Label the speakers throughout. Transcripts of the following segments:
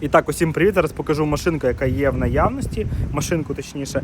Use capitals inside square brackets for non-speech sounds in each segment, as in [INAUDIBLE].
Speaker 1: І так, усім привіт. Зараз покажу машинку, яка є в наявності. Машинку, точніше.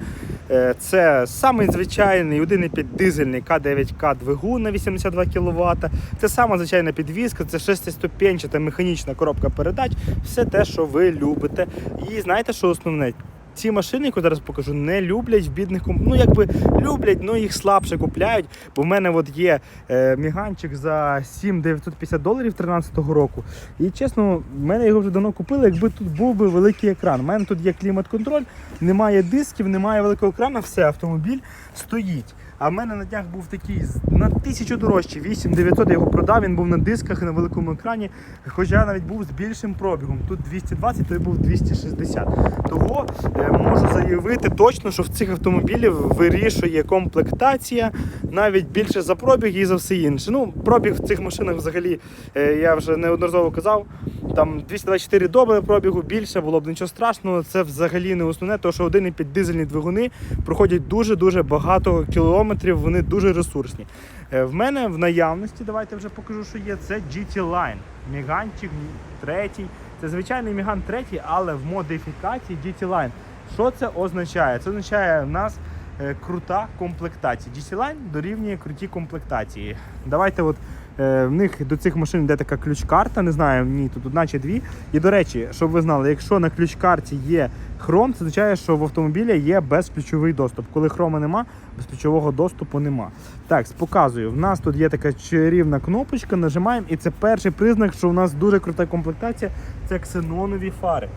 Speaker 1: Е, Це самий звичайний 1,5 дизельний К9К двигун на 82 кВт. Це сама звичайна підвізка, це шестиступенчата механічна коробка передач, все те, що ви любите. І знаєте, що основне? Ці машини, які зараз покажу, не люблять в бідних комп... Ну, якби люблять, але їх слабше купляють. Бо в мене от є е, міганчик за 7-950 доларів 13-го року. І чесно, в мене його вже давно купили, якби тут був би великий екран. У мене тут є клімат-контроль, немає дисків, немає великого екрану, все, автомобіль стоїть. А в мене на днях був такий на тисячу дорожчий, 8900 я його продав, він був на дисках на великому екрані, хоча навіть був з більшим пробігом. Тут 220, той був 260. Того е, можу заявити точно, що в цих автомобілів вирішує комплектація навіть більше за пробіг і за все інше. Ну, пробіг в цих машинах взагалі е, я вже неодноразово казав. Там 224 добре пробігу більше, було б нічого страшного. Це взагалі не основне, тому що 1,5 дизельні двигуни проходять дуже-дуже багато кілометрів, вони дуже ресурсні. Е, В мене в наявності, давайте вже покажу, що є. Це GT Line. Міганчик третій. Це звичайний Міган третій, але в модифікації GT Line. Що це означає? Це означає в нас е, крута комплектація. GT Line дорівнює круті комплектації. Давайте от В них до цих машин йде така ключ-карта, не знаю, ні, тут одна чи дві. І до речі, щоб ви знали, якщо на ключ-карті є хром, це означає, що в автомобілі є безключовий доступ. Коли хрома нема, безключового доступу нема. Так, показую. В нас тут є така чарівна кнопочка, нажимаємо, і це перший признак, що у нас дуже крута комплектація. Це ксенонові фари.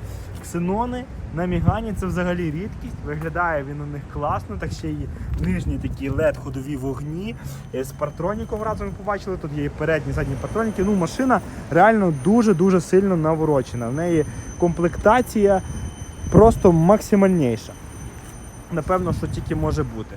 Speaker 1: Ксенони на Мігані це взагалі рідкість. Виглядає він у них класно, так ще й нижні такі led ходові вогні. Е, З партроніком разом побачили. Тут є і передні, і задні партроніки. Ну, машина реально дуже-дуже сильно наворочена. В неї комплектація просто максимальніша. Напевно, що тільки може бути.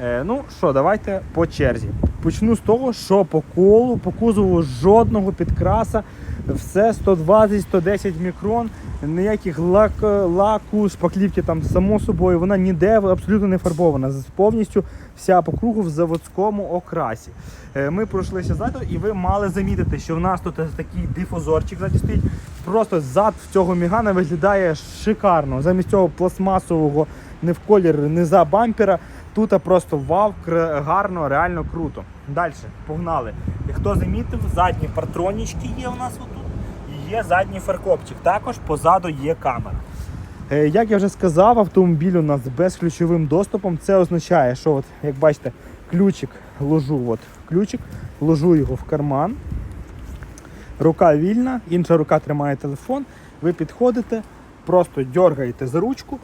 Speaker 1: Е, ну що, давайте по черзі. Почну з того, що по колу, по кузову жодного підкраса, все 120-110 мікрон, ніяких лак, лаку, шпаклівки там само собою, вона ніде абсолютно не фарбована. Повністю вся по кругу в заводському окрасі. Е, Ми пройшлися ззаду, і ви мали замітити, що в нас тут такий дифузорчик ззаді стоїть. Просто зад цього мігана виглядає шикарно. Замість цього пластмасового не в колір, не за бампера. Тут просто вау, гарно, реально круто. Далі, погнали. І хто замітив, задні партронічки є у нас отут. І є задній фаркопчик. Також позаду є камера. Е, Як я вже сказав, автомобіль у нас з безключовим доступом. Це означає, що, от, як бачите, ключик ложу, от, ключик, ложу його в карман. Рука вільна, інша рука тримає телефон. Ви підходите, просто дергаєте за ручку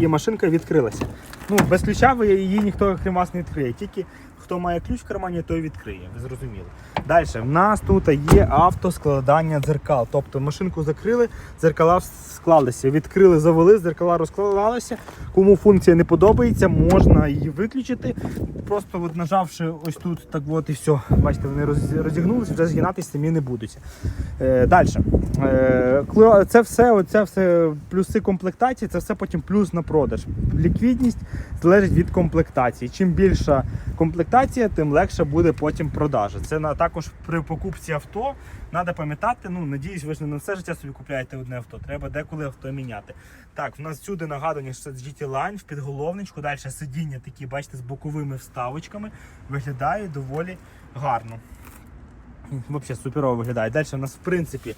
Speaker 1: і машинка відкрилася. Ну, без ключа ви її ніхто крім вас не відкриє. Тільки хто має ключ в кармані, той відкриє. Ви зрозуміли. Далі, в нас тут є автоскладання дзеркал. Тобто машинку закрили, дзеркала склалися. Відкрили, завели, дзеркала розкладалися. Кому функція не подобається, можна її виключити. Просто от нажавши ось тут, так от і все. Бачите, вони розігнулися, вже згинатися самі не будуть. Е, Далі. Е, це все, оце все плюси комплектації, це все потім плюс на продаж. Ліквідність залежить від комплектації. Чим більша комплектація, тим легше буде потім продажа. Це на також при покупці авто. Треба пам'ятати, ну надіюсь, ви ж не на все життя собі купляєте одне авто. Треба деколи авто міняти. Так, в нас всюди нагадування, що це GT Line в підголовничку. Далі сидіння такі, бачите, з боковими вставочками. Виглядає доволі гарно. Взагалі суперово виглядає. Далі у нас, в принципі,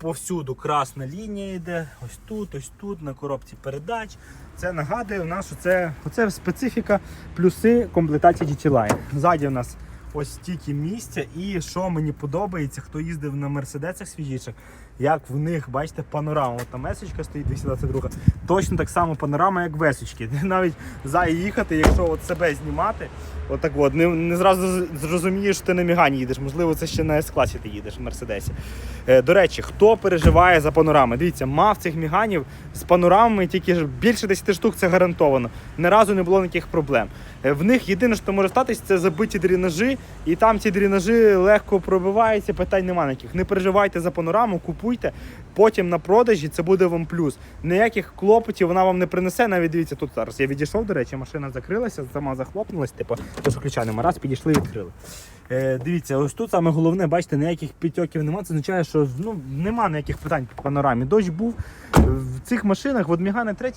Speaker 1: повсюду красна лінія йде. Ось тут, ось тут, на коробці передач. Це нагадує у нас, що це, оце специфіка, плюси комплектації DT-Line. Ззаді у нас ось стільки місця. І що мені подобається, хто їздив на мерседесах свіжіших, як в них, бачите, панорама. От там месочка стоїть 222. Точно так само панорама, як весочки. [LAUGHS] Навіть за їхати, якщо от себе знімати, отак от, не, не зразу зрозумієш, що ти на Мігані їдеш. Можливо, це ще на С-класі ти їдеш в Мерседесі. Е, до речі, хто переживає за панорами? Дивіться, мав цих міганів з панорамами тільки більше 10 штук це гарантовано. Ні разу не було ніяких проблем. Е, в них єдине, що може статись, це забиті дренажі, і там ці дренажі легко пробиваються, питань немає ніяких. Не переживайте за панораму, купуйте. Купуйте. Потім на продажі це буде вам плюс. Ніяких клопотів вона вам не принесе. Навіть дивіться, тут зараз я відійшов, до речі, машина закрилася, сама захлопнулась, типу, то що ключа нема. Раз підійшли, відкрили. Е, дивіться, ось тут саме головне, бачите, ніяких підтьоків немає. Це означає, що ну, нема ніяких питань по панорамі. Дощ був. В цих машинах, от Мігани 3,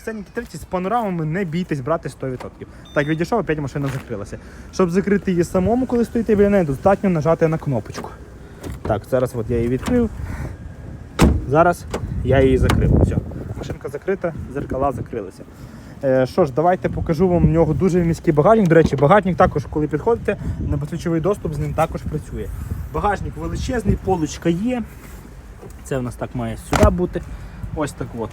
Speaker 1: Сценіки 3 з панорамами не бійтесь брати 100%. Так, відійшов, опять машина закрилася. Щоб закрити її самому, коли стоїте біля неї, достатньо нажати на кнопочку. Так, зараз от я її відкрив. Зараз я її закрив. Все, машинка закрита, зеркала закрилися. Е, Що ж, давайте покажу вам в нього дуже міський багажник. До речі, багажник також, коли підходите, на безключовий доступ з ним також працює. Багажник величезний, полочка є. Це в нас так має сюди бути. Ось так от.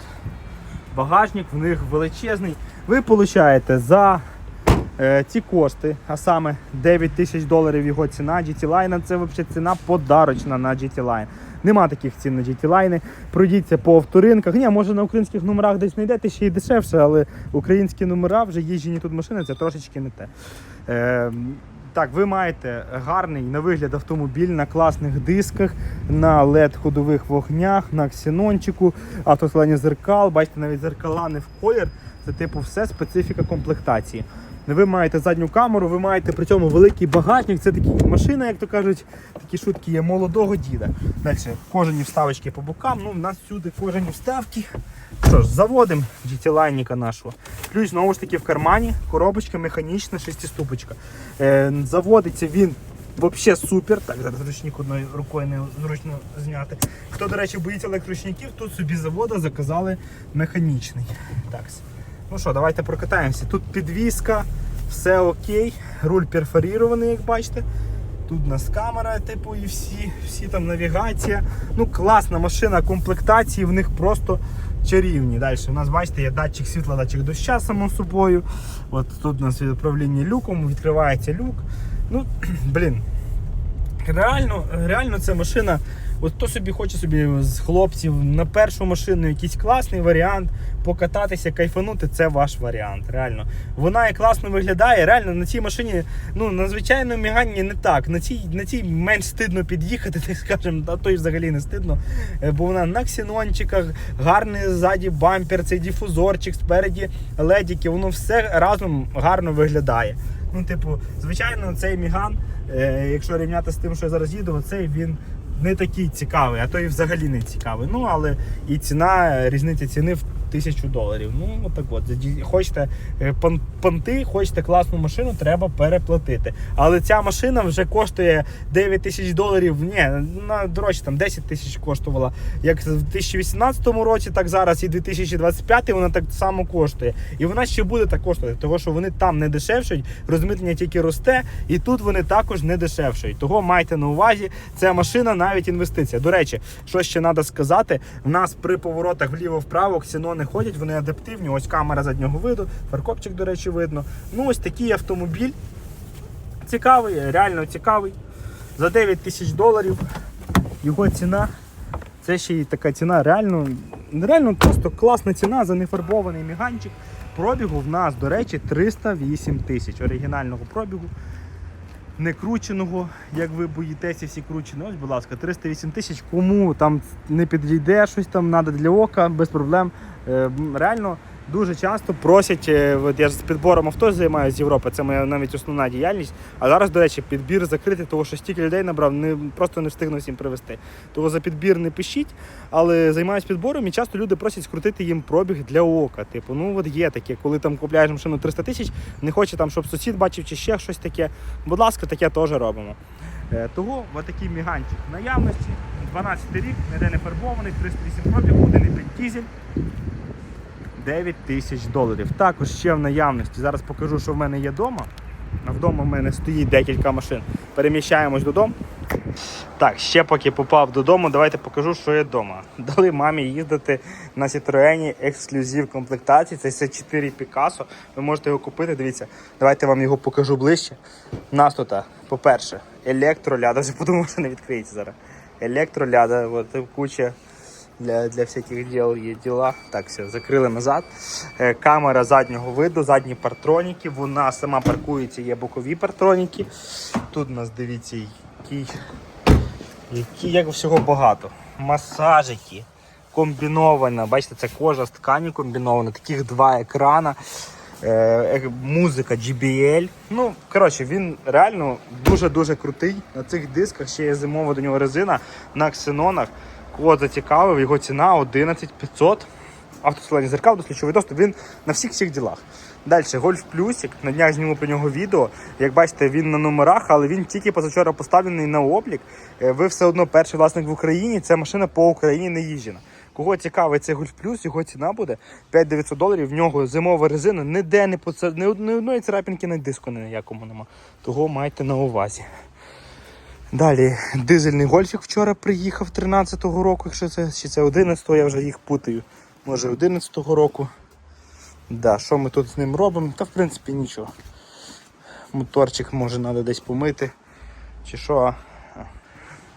Speaker 1: Багажник в них величезний. Ви получаєте за ці кошти, а саме 9 тисяч доларів його ціна. GT Line це взагалі ціна подарочна на GT Line. Нема таких цін на GT Line. Пройдіться по авторинках. Ні, може на українських номерах десь знайдете ще й дешевше, але українські номера вже їжджені тут машини, це трошечки не те. Е, так, ви маєте гарний на вигляд автомобіль на класних дисках, на led ходових вогнях, на ксенончику, автоскладні зеркал. Бачите, навіть зеркала не в колір. Це типу все специфіка комплектації. Ви маєте задню камеру, ви маєте при цьому великий багатник. Це такі машина, як то кажуть, такі шутки є молодого діда. Далі кожені вставочки по бокам. Ну, у нас всюди кожені вставки. Що ж, заводимо GT-лайника нашого. Ключ знову ж таки в кармані, коробочка механічна, шестиступочка. Е, заводиться він взагалі супер. Так, зараз ручник одною рукою не зручно зняти. Хто, до речі, боїться електроручників, тут собі завода заказали механічний. Так. Ну що, давайте прокатаємося. Тут підвіска, все окей, руль перфорірований, як бачите. Тут у нас камера, типу, і всі, всі там навігація. Ну, класна машина, комплектації в них просто чарівні. Далі у нас, бачите, є датчик світла, датчик доща, само собою. От тут у нас управління люком, відкривається люк. Ну, [CLEARS THROAT] блін. Реально, реально ця машина. От хто собі хоче собі з хлопців на першу машину якийсь класний варіант, покататися, кайфанути, це ваш варіант. Реально. Вона і класно виглядає. Реально на цій машині, ну на звичайному міганні не так. На цій на цій менш стидно під'їхати, [LAUGHS] так скажемо, а то й взагалі не стидно. Е, Бо вона на ксенончиках, гарний ззаді бампер, цей дифузорчик, спереді ледіки, воно все разом гарно виглядає. Ну, типу, звичайно, цей міган, якщо рівняти з тим, що я зараз їду, цей він не такий цікавий, а то і взагалі не цікавий. Ну, але і ціна, різниця ціни в тисячу доларів. Ну, отак от. Хочете е, понти, хочете класну машину, треба переплатити. Але ця машина вже коштує 9 тисяч доларів. Ні, на дорожче там 10 тисяч коштувала. Як в 2018 році, так зараз і 2025 вона так само коштує. І вона ще буде так коштувати, тому що вони там не дешевшують, розмитнення тільки росте, і тут вони також не дешевшують. Того майте на увазі, ця машина навіть інвестиція. До речі, що ще треба сказати, в нас при поворотах вліво-вправо ксенони ходять, вони адаптивні. Ось камера заднього виду, фаркопчик, до речі, видно. Ну, ось такий автомобіль. Цікавий, реально цікавий. За 9 тисяч доларів його ціна. Це ще й така ціна, реально, реально просто класна ціна за нефарбований міганчик. Пробігу в нас, до речі, 308 тисяч оригінального пробігу. Не крученого, як ви боїтеся, всі кручені. Ось, будь ласка, 308 тисяч. Кому там не підійде щось там, треба для ока, без проблем. Е, реально дуже часто просять. е, От я з підбором авто займаюся з Європи, це моя навіть основна діяльність. А зараз, до речі, підбір закритий, тому що стільки людей набрав, не, просто не встигну всім привезти. Тому за підбір не пишіть, але займаюся підбором і часто люди просять скрутити їм пробіг для ока. Типу, ну от є таке, коли там купляєш машину 300 тисяч, не хоче там, щоб сусід бачив чи ще щось таке. Будь ласка, таке теж робимо. Е, Того отакий міганчик в наявності. 12 рік, ніде не фарбований, 308 пробіг, 1,5 дізель. 9 тисяч доларів. Також ще в наявності. Зараз покажу, що в мене є вдома. Вдома в мене стоїть декілька машин. Переміщаємось додому. Так, ще поки попав додому, давайте покажу, що є вдома. [LAUGHS] Дали мамі їздити на Citroen ексклюзив комплектації. Це C4 Picasso. Ви можете його купити. Дивіться, давайте вам його покажу ближче. Нас тут, по-перше, електроляда. [LAUGHS] Вже подумав, що не відкриється зараз. Електроляда, от куча для, для всяких діл є діла. Так, все, закрили назад. Е, камера заднього виду, задні партроніки. Вона сама паркується, є бокові партроніки. Тут у нас дивіться, який, які, як всього багато. масажики. Комбінована, бачите, це кожа з ткані комбінована, таких два екрана, е, музика JBL. Ну, коротше, він реально дуже-дуже крутий. На цих дисках ще є зимова до нього резина на ксенонах. Кого зацікавив, його ціна 11500. Автосилання зеркал, досліджовий доступ, він на всіх всіх ділах. Далі, Гольф Плюсик, на днях зніму про нього відео. Як бачите, він на номерах, але він тільки позавчора поставлений на облік. Е, Ви все одно перший власник в Україні, ця машина по Україні не їжджена. Кого цікавий цей Гольф Плюс, його ціна буде 5900 доларів. В нього зимова резина, ніде не ні ні одної царапінки на диску ніякому нема. Того майте на увазі. Далі дизельний гольфік вчора приїхав 13-го року, якщо це чи це 11-го, я вже їх путаю. Може 11-го року. Да, що ми тут з ним робимо? Та в принципі нічого. Моторчик може треба десь помити. Чи що.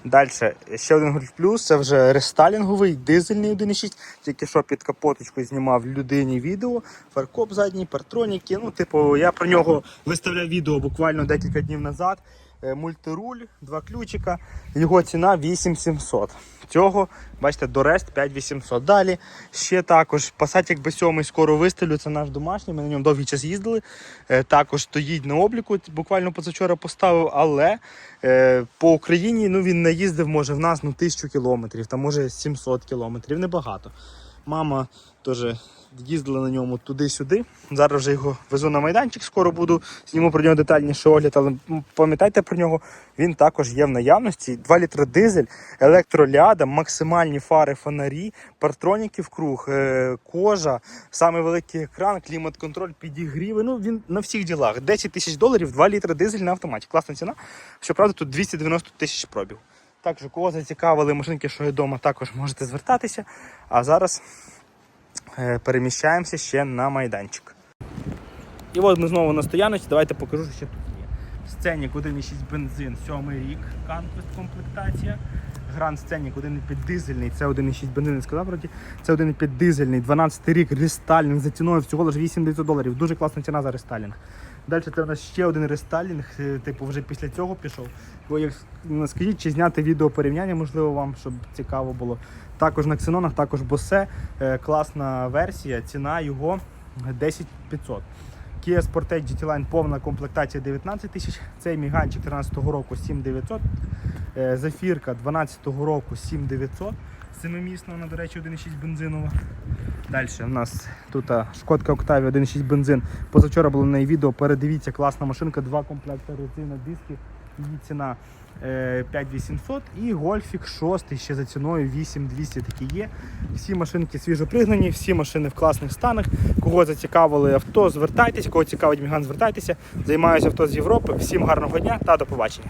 Speaker 1: Далі, ще один Гольф Плюс, це вже рестайлінговий, дизельний 1.6, тільки що під капоточкою знімав людині відео, фаркоп задній, партроніки. Ну, типу, я про нього виставляв відео буквально декілька днів назад. Е, Мультируль, два ключика, його ціна 8700. Цього, бачите, до рест 5800. Далі ще також Passat b 7 скоро виставлю, це наш домашній, ми на ньому довгий час їздили. Е, Також стоїть на обліку, буквально позавчора поставив, але е, по Україні ну, він наїздив, може, в нас ну, 1000 кілометрів, там може 700 кілометрів, небагато. Мама теж їздила на ньому туди-сюди. Зараз вже його везу на майданчик, скоро буду зніму про нього детальніший огляд, але пам'ятайте про нього, він також є в наявності. 2 літри дизель, електроляда, максимальні фари, фонарі, партроніки в круг, е, кожа, самий великий екран, клімат-контроль, підігріви. Ну він на всіх ділах. 10 тисяч доларів, 2 літри дизель на автоматі. Класна ціна. Щоправда, тут 290 тисяч пробіг. Також кого зацікавили машинки, що є вдома, також можете звертатися. А зараз переміщаємося ще на майданчик. І от ми знову на стояночці. Давайте покажу, що ще тут є. Сценік 1,6 бензин, 7 рік, канквест комплектація. Гранд Сценік 1,5 дизельний, це 1,6 бензин, сказав вроді. Це 1,5 дизельний, 12 рік, рестайлінг за ціною всього лише 8900 доларів. Дуже класна ціна за рестайлінг. Далі це у нас ще один рестайлінг, е, типу вже після цього пішов. Бо як ну, скажіть, чи зняти відео порівняння, можливо, вам, щоб цікаво було. Також на ксенонах, також босе. Е, класна версія, ціна його 10500. Kia Sportage GT Line повна комплектація 19 тисяч. Цей міганчик 13 року 7900. Е, Зафірка 12 року 7900. Семимісна, вона, до речі, 1,6 бензинова. Далі у нас тут Шкодка Octavia 1,6 бензин. Позавчора було на неї відео. Передивіться, класна машинка, два комплекти резина, диски. Її ціна е, 5800 і Гольфік 6 ще за ціною 8200 такі є. Всі машинки свіжо пригнані, всі машини в класних станах. Кого зацікавили авто, звертайтеся, кого цікавить Міган, звертайтеся. Займаюся авто з Європи. Всім гарного дня та до побачення.